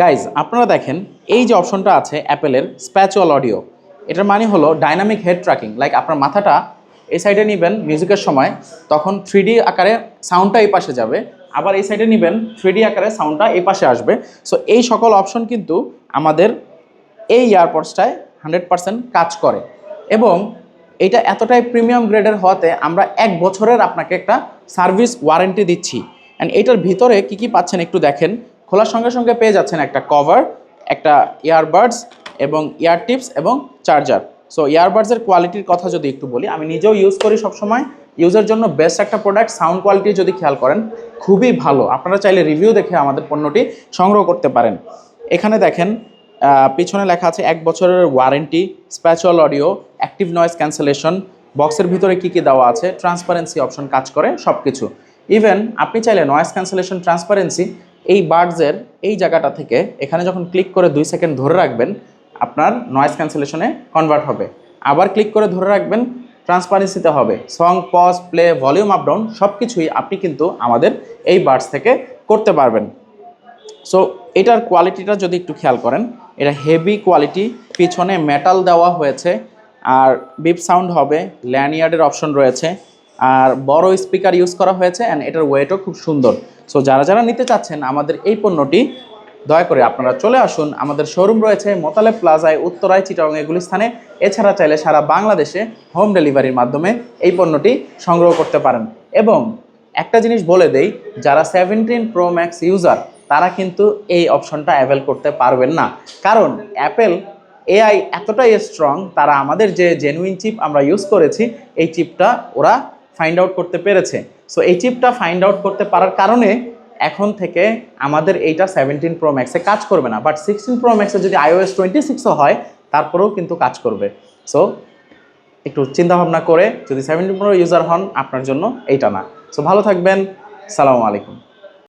Guys আপনারা দেখেন, এই যে অপশনটা আছে অ্যাপেলের স্প্যাচুয়াল অডিও এটার মানে হলো ডাইনামিক হেড ট্র্যাকিং লাইক আপনার মাথাটা এই সাইডে নেবেন মিউজিকের সময়, তখন থ্রি আকারে সাউন্ডটা এই পাশে যাবে, আবার এই সাইডে নেবেন থ্রি আকারে সাউন্ডটা এই পাশে আসবে। সো এই সকল অপশন কিন্তু আমাদের এই ইয়ারপডসটায় হান্ড্রেড পার্সেন্ট কাজ করে। এবং এটা এতটাই প্রিমিয়াম গ্রেডের হওয়াতে আমরা এক বছরের আপনাকে একটা সার্ভিস ওয়ারেন্টি দিচ্ছি। অ্যান্ড এটার ভিতরে কি কি পাচ্ছেন একটু দেখেন। খোলার সঙ্গে সঙ্গে পেয়ে যাচ্ছেন একটা কভার একটা ইয়ারবাডস এবং ইয়ার টিপস এবং চার্জার সো ইয়ারবাডসের কোয়ালিটির কথা যদি একটু বলি, আমি নিজেও ইউজ করি সবসময়। ইউজের জন্য বেস্ট একটা প্রোডাক্ট সাউন্ড কোয়ালিটি যদি খেয়াল করেন, খুবই ভালো। আপনারা চাইলে রিভিউ দেখে আমাদের পণ্যটি সংগ্রহ করতে পারেন। এখানে দেখেন পিছনে লেখা আছে, এক বছরের warranty spatial audio active noise cancellation বক্সের ভিতরে কি কি দেওয়া আছে ট্রান্সপারেন্সি অপশন কাজ করে সব কিছু ইভেন আপনি চাইলে নয়েজ ক্যান্সেলেশন ট্রান্সপারেন্সি এই বার্ডসের এই জায়গাটা থেকে এখানে যখন ক্লিক করে দুই সেকেন্ড ধরে রাখবেন, আপনার নয়েজ ক্যান্সেলেশনে কনভার্ট হবে। আবার ক্লিক করে ধরে রাখবেন ট্রান্সপারেন্সিতে হবে। Song pause play volume up down সব কিছুই আপনি কিন্তু আমাদের এই বার্ডস থেকে করতে পারবেন। সো এটার কোয়ালিটিটা যদি একটু খেয়াল করেন, এটা হেভি কোয়ালিটি পিছনে মেটাল দেওয়া হয়েছে, আর বিপ সাউন্ড হবে ল্যানিয়ার্ডের অপশন রয়েছে, আর বড় স্পিকার ইউজ করা হয়েছে অ্যান্ড এটার ওয়েটও খুব সুন্দর। সো যারা যারা নিতে চাচ্ছেন আমাদের এই পণ্যটি, দয়া করে আপনারা চলে আসুন। আমাদের শোরুম রয়েছে মোতালেব প্লাজায়, উত্তরায় চিটাং এগুলি স্থানে এছাড়া চাইলে সারা বাংলাদেশে হোম ডেলিভারির মাধ্যমে এই পণ্যটি সংগ্রহ করতে পারেন। এবং একটা জিনিস বলে দেই, যারা সেভেন্টিন প্রো ম্যাক্স ইউজার তারা কিন্তু এই অপশনটা অ্যাভেল করতে পারবেন না। কারণ অ্যাপেল এআই এতটাই স্ট্রং তারা আমাদের যে জেনুইন চিপ আমরা ইউজ করেছি, এই চিপটা ওরা ফাইন্ড আউট করতে পেরেছে। সো এই চিপটা ফাইন্ড আউট করতে পারার কারণে এখন থেকে আমাদের এইটা সেভেন্টিন প্রো ম্যাক্সে কাজ করবে না। বাট সিক্সটিন প্রো ম্যাক্সে যদি আইওএস টোয়েন্টি সিক্সও হয়, তারপরেও কিন্তু কাজ করবে। সো একটু চিন্তাভাবনা করে যদি সেভেন্টিন প্রো ইউজার হন, আপনার জন্য এইটা না। সো ভালো থাকবেন। সালামু আলাইকুম।